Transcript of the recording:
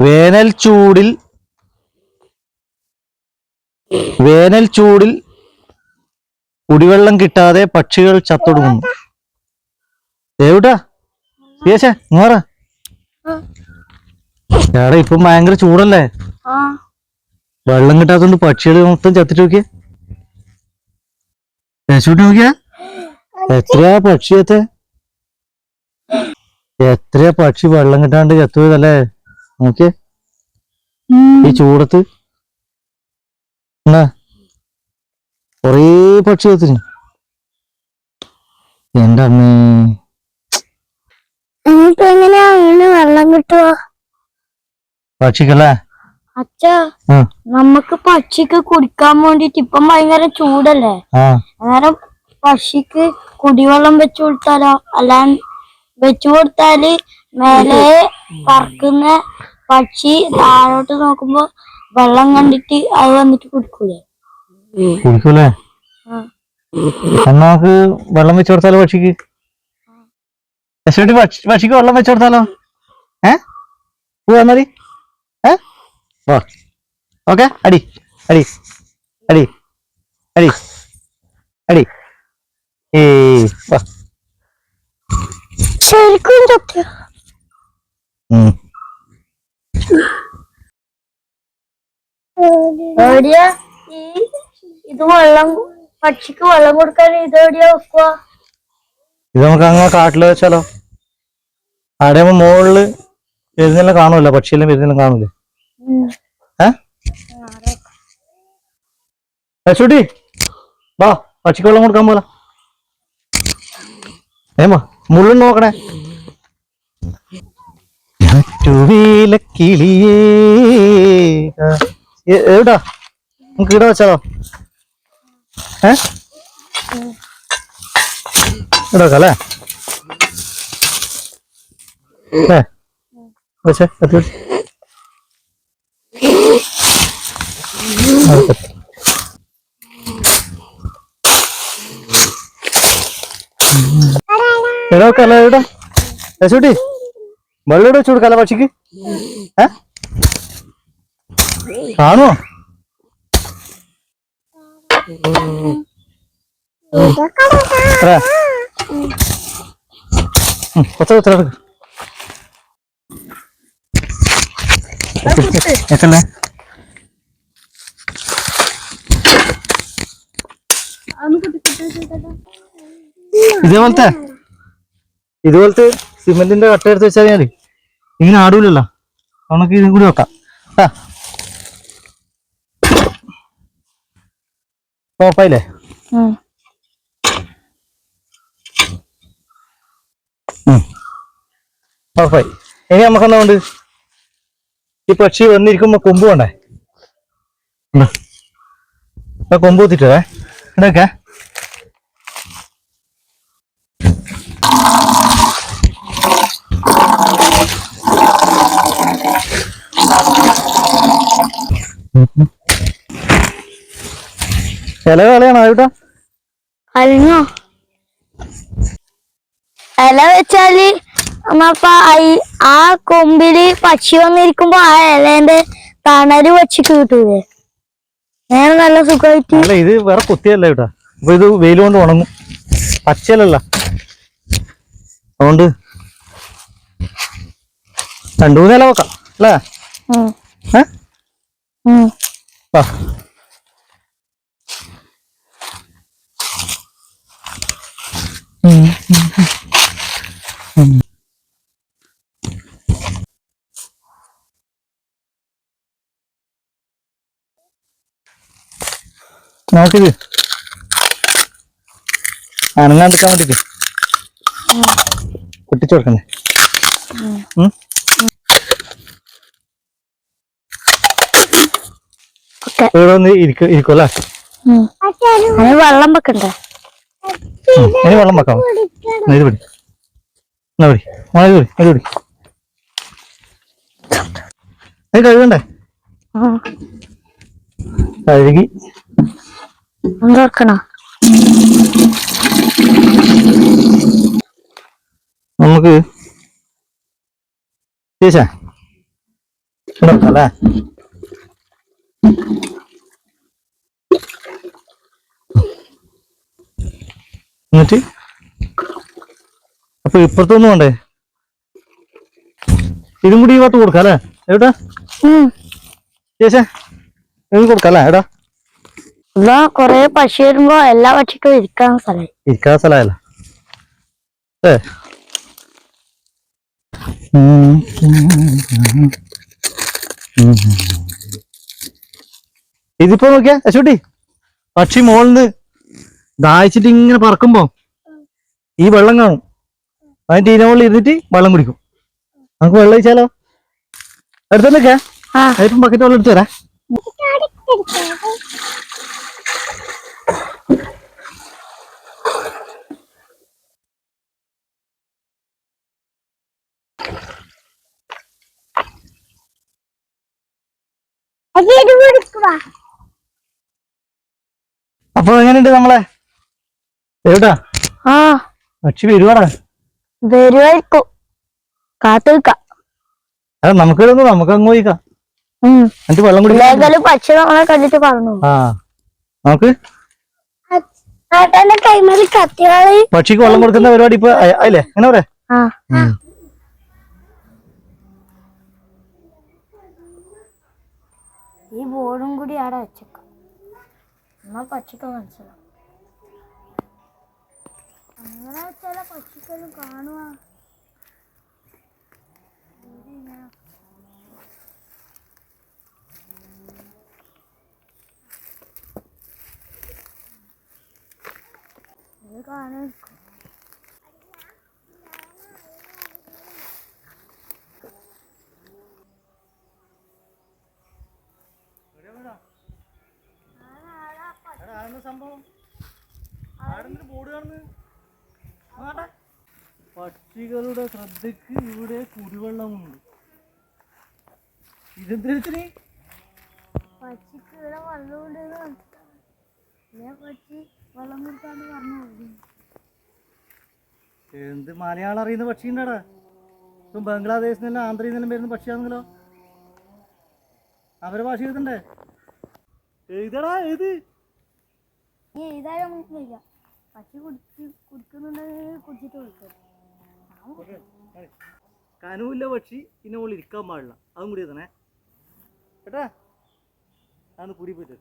വേനൽ ചൂടിൽ വേനൽ ചൂടിൽ കുടിവെള്ളം കിട്ടാതെ പക്ഷികൾ ചത്തൊടുങ്ങുന്നു. എവിടാ? എടാ ഇപ്പൊ ഭയങ്കര ചൂടല്ലേ? വെള്ളം കിട്ടാത്തോണ്ട് പക്ഷികൾ മൊത്തം ചത്തിട്ട് നോക്കിയ. യേശുട്ടി നോക്കിയാ. എത്രയാ പക്ഷിയത്തെ? എത്രയാ പക്ഷി വെള്ളം കിട്ടാണ്ട് ചത്തുപോയതല്ലേ? നോക്കിയേ. ഈ ചൂടത്ത് എന്നാ? കൊറേ പക്ഷി എത്തിന് എന്റെ അമ്മേ. വെള്ളം കിട്ടുവോ? പക്ഷിക്കല്ലേ? അച്ഛാ നമുക്ക് പക്ഷിക്ക് കുടിക്കാൻ വേണ്ടിട്ട് ഇപ്പം ഭയങ്കര ചൂടല്ലേ? അന്നേരം പക്ഷിക്ക് കുടിവെള്ളം വെച്ചു കൊടുത്താലോ? അല്ലാ വെച്ചു കൊടുത്താൽ മേലെ പറക്കുന്ന പക്ഷി താഴോട്ട് നോക്കുമ്പോ വെള്ളം കണ്ടിട്ട് അത് വന്നിട്ട് കുടിക്കൂലേ? കുടിക്കൂലേ. എന്നാ നമുക്ക് വെള്ളം വെച്ചു കൊടുത്താലോ പക്ഷിക്ക്? പക്ഷിക്ക് വെള്ളം വെച്ചു കൊടുത്താലോ? ഏ? പോവാ മതി ഏ? വാ ഓക്കെ അടി അടി അടി അടി അടി. ഏ വാ. എവിടെയാ ഈ ഇത് വെള്ളം പക്ഷിക്ക് വെള്ളം കൊടുക്കാൻ ഇത് എവിടെയാ വെക്കുക ഇത് നമുക്ക് അങ്ങനെ കാട്ടിൽ വെച്ചാലോ? അവിടെ മുകളിൽ വരുന്നെല്ലാം കാണുമല്ലോ? പക്ഷിയെല്ലാം വരുന്നെല്ലാം കാണൂലേ ഏ? വാ പക്ഷിക്ക് വെള്ളം കൊടുക്കാൻ പോലെ ഏമാ മുള്ളും നോക്കണേ. കിളിയേ എ- എവിടാ? നമുക്ക് ഇവിടെ വെച്ചാലോ? ഏ? ഇവിടെ വെക്കാം അല്ലേ? ഏ വെച്ചേ കത്തി വെച്ച്. എടാ കല എവിടെ യശോട്ടി വെള്ളം ഇവിടെ വെച്ചു കൊടുക്കാല പക്ഷിക്ക്? ഏ? ഉം, കൊത്ത കൊത്ത. എത്തല്ലേ ഇതേപോലത്തെ? ഇതുപോലത്തെ സിമെന്റിന്റെ കട്ട എടുത്ത് വെച്ചാൽ മതി. ഇങ്ങനെ ആടൂലല്ലോ. നമുക്ക് ഇതും കൂടി വെക്കാം. ഉം. ഓപ്പായി ഇനി നമുക്ക് എന്നാ ഉണ്ട്? ഈ പക്ഷി വന്നിരിക്കുമ്പോ കൊമ്പ് വേണ്ടേ? കൊമ്പ് കുത്തിട്ടേ ഇടക്കെ ഇല കളയണോ ആയിട്ടാ അലിഞ്ഞോ? ഇല വെച്ചാൽ നമ്മപ്പ ആ കൊമ്പിൽ പക്ഷി വന്നിരിക്കുമ്പോ ആ ഇലേന്റെ തണൽ പക്ഷിക്ക് കിട്ടൂലേ? നേരെ നല്ല സുഖമായിട്ട് അല്ല ഇത് വേറെ കുത്തിയല്ല കേട്ടാ അപ്പൊ ഇത് വെയിൽ കൊണ്ട് ഉണങ്ങും. പച്ചയല്ലല്ല. അതുകൊണ്ട് രണ്ടു മൂന്ന് ഇല വെക്കാം അല്ലേ? ഏ? ഉം. അനങ്ങാണ്ടിക്കാൻ വേണ്ടിട്ട് പൊട്ടിച്ചു കൊടുക്കണേ ഇവിടെ വന്ന് ഇരിക്കും ഇരിക്കും അല്ലേ ഉം. അതിന് വെള്ളം വെക്കണ്ടേ? ഇനി വെള്ളം വെക്കാം. എന്നാ ഇത് പിടി. എന്നാ പിടി. മോളെ ഇത് പിടി. ഇത് പിടി. ഇത് കഴുകണ്ടേ? കഴുകി. എന്താ നമുക്ക് ചേച്ചാ അല്ലേ എന്നിട്ട്? അപ്പൊ ഇപ്പുറത്തൊന്നും വേണ്ടേ? ഇതും കൂടി ഈ ഭാഗത്ത് കൊടുക്കാം അല്ലേ? എവിടാ? ചേച്ചാ ഇത് കൊടുക്കാം അല്ലേ? എടാ. ഇതാ കൊറേ പക്ഷി വരുമ്പോ എല്ലാ പക്ഷിക്കും ഇരിക്കാൻ സ്ഥലമായി ഇരിക്കാൻ സ്ഥലമല്ല ഏ. ഇതിപ്പോ നോക്കിയാ അശോട്ടി പക്ഷി മോളിന്ന് ദാഹിച്ചിട്ട് ഇങ്ങനെ പറക്കുമ്പോ ഈ വെള്ളം കാണും. അതിന് ടീന മുകളിൽ ഇരുന്നിട്ട് വെള്ളം കുടിക്കും. നമുക്ക് വെള്ളം ഒഴിച്ചാലോ? എടുത്തോണ്ടൊക്കെ അതിപ്പം ബക്കറ്റ് വെള്ളം എടുത്തു തരാം. അപ്പൊ എങ്ങനെയുണ്ട് നമ്മളെ? എവിടാ? ആ. പക്ഷി വരുവാടാ. വരുവായിരിക്കും. കാത്തു നിക്കാം അത് നമുക്ക് ഇതൊന്നും നമുക്ക് അങ്ങ് പോയിക്കാം. എന്നിട്ട് വെള്ളം കുടിക്കാം പക്ഷി നമ്മളെ കണ്ടിട്ട് പറഞ്ഞു. ആ. നമുക്ക്? പക്ഷിക്ക് വെള്ളം കൊടുക്കുന്ന പരിപാടി ഇപ്പൊ അല്ലേ അങ്ങനെ പറയാ ഈ ബോർഡും കൂടി അവിടെ വെച്ചേക്കാം. എന്നാൽ പക്ഷിക്ക് മനസ്സിലാവും. അങ്ങനെ ചില പക്ഷികളും കാണുക ഇത് കാണാൻ പക്ഷികളുടെ ശ്രദ്ധയ്ക്ക് ഇവിടെ കുടിവെള്ളമുണ്ട്. ഇതെന്തിനു പക്ഷിക്ക് ഇവിടെ വെള്ളമുണ്ട് പക്ഷി വെള്ളം കുടിക്കാണ്ട് പറഞ്ഞു എന്ത് മലയാളം അറിയുന്ന പക്ഷി ഉണ്ടാടാ ഇപ്പം ബംഗ്ലാദേശിൽ നിന്നെല്ലാം ആന്ധ്രയിൽ നിന്നെല്ലാം വരുന്ന പക്ഷിയാണെങ്കിലോ? അവരെ ഭാഷ എഴുതണ്ടേ? എഴുതടാ എഴുതി. മനസ്സിലായില്ല പക്ഷി കുടിച്ച് കുടിക്കുന്നുണ്ടെങ്കിൽ കുടിച്ചിട്ട് വിളിക്കും കനുവില്ല പക്ഷി പിന്നെ മുകളിൽ ഇരിക്കാൻ പാടില്ല അതും കൂടി എഴുതണേ കേട്ടാ അതൊന്ന് കൂടി പോയിട്ട്